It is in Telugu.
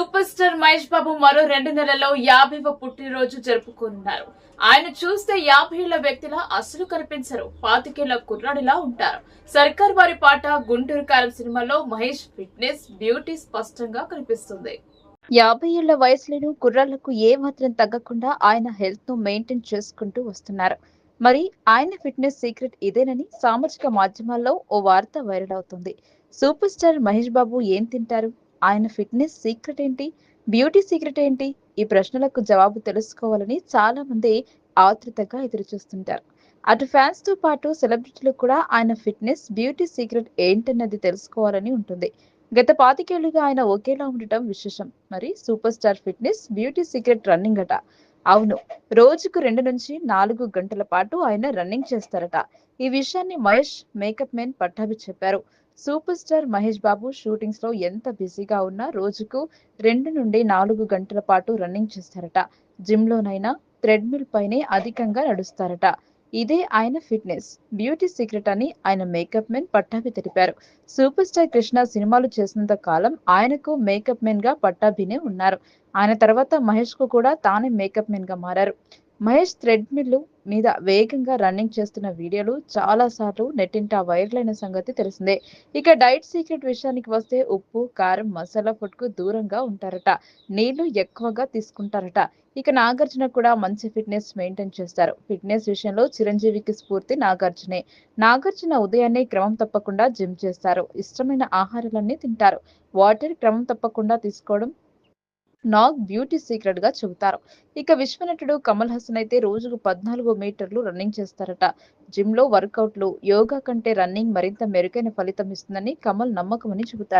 సూపర్ స్టార్ మహేష్ బాబు మరో రెండు నెలల్లో యాభైవ పుట్టినరోజు జరుపుకున్నారు ఆయన చూస్తే యాభై ఏళ్ళ వ్యక్తిలా అసలు కనిపించరు. పాతికేళ్ళ కుర్రాడిలా ఉంటారు. సర్కార్ వారి పాట గుంటూరు కారం సినిమాలో మహేష్ ఫిట్నెస్ బ్యూటీ స్పష్టంగా కనిపిస్తుంది. యాభై ఏళ్ళ వయసులోనూ కుర్రాళ్ళకు ఏ మాత్రం తగ్గకుండా ఆయన హెల్త్ను మెయింటైన్ చేసుకుంటూ వస్తున్నారు. మరి ఆయన ఫిట్నెస్ సీక్రెట్ ఇదేనని సామాజిక మాధ్యమాల్లో ఓ వార్త వైరల్ అవుతుంది. సూపర్ స్టార్ మహేష్ బాబు ఏం తింటారు? ఆయన ఫిట్నెస్ సీక్రెట్ ఏంటి? బ్యూటీ సీక్రెట్ ఏంటి? ఈ ప్రశ్నలకు జవాబు తెలుసుకోవాలని చాలా మంది ఆతృతగా ఎదురు చూస్తుంటారు. అటు ఫ్యాన్స్తో పాటు సెలబ్రిటీలు కూడా ఆయన ఫిట్నెస్ బ్యూటీ సీక్రెట్ ఏంటన్నది తెలుసుకోవాలని ఉంటుంది. గత పాతికేళ్ళుగా ఆయన ఒకేలా ఉండటం విశేషం. మరి super star fitness beauty secret running అట. అవును రోజుకు రెండు నుంచి నాలుగు గంటల పాటు ఆయన రన్నింగ్ చేస్తారట. ఈ విషయాన్ని మహేష్ మేకప్ మెన్ పట్టాభి చెప్పారు. సూపర్ స్టార్ మహేష్ బాబు షూటింగ్స్లో ఎంత బిజీగా ఉన్నా రోజుకు రెండు నుండి నాలుగు గంటల పాటు రన్నింగ్ చేస్తారట. జిమ్ లోనైనా థ్రెడ్మిల్ పైనే అధికంగా నడుస్తారట. ఇదే ఆయన ఫిట్నెస్. బ్యూటీ సీక్రెట్ అని ఆయన మేకప్ మెన్ పట్టాభి తెలిపారు. సూపర్ స్టార్ కృష్ణ సినిమాలు చేసినంత కాలం ఆయనకు మేకప్ మెన్గా పట్టాభినే ఉన్నారు. ఆయన తర్వాత మహేష్కు కూడా తానే మేకప్ మెన్గా మారారు. మహేష్ థ్రెడ్మిల్ మీద వేగంగా రన్నింగ్ చేస్తున్న వీడియోలు చాలా సార్లు నెట్టింట వైరల్ అయిన సంగతి తెలిసిందే. ఇక డైట్ సీక్రెట్ విషయానికి వస్తే ఉప్పు కారం మసాలా ఫుడ్కు దూరంగా ఉంటారట. నీళ్ళు ఎక్కువగా తీసుకుంటారట. ఇక నాగార్జున కూడా మంచి ఫిట్నెస్ మెయింటైన్ చేస్తారు. ఫిట్నెస్ విషయంలో చిరంజీవికి స్ఫూర్తి నాగార్జునే. నాగార్జున ఉదయాన్నే క్రమం తప్పకుండా జిమ్ చేస్తారు. ఇష్టమైన ఆహారాలన్నీ తింటారు. వాటర్ క్రమం తప్పకుండా తీసుకోవడం నాగ్ బ్యూటీ సీక్రెట్గా చెబుతారు. ఇక విశ్వనటుడు కమల్ హాసన్ అయితే రోజుకు పద్నాలుగు మీటర్లు రన్నింగ్ చేస్తారట. జిమ్లో వర్కౌట్లు యోగా కంటే రన్నింగ్ మరింత మెరుగైన ఫలితం ఇస్తుందని కమల్ నమ్మకమని చెబుతారు.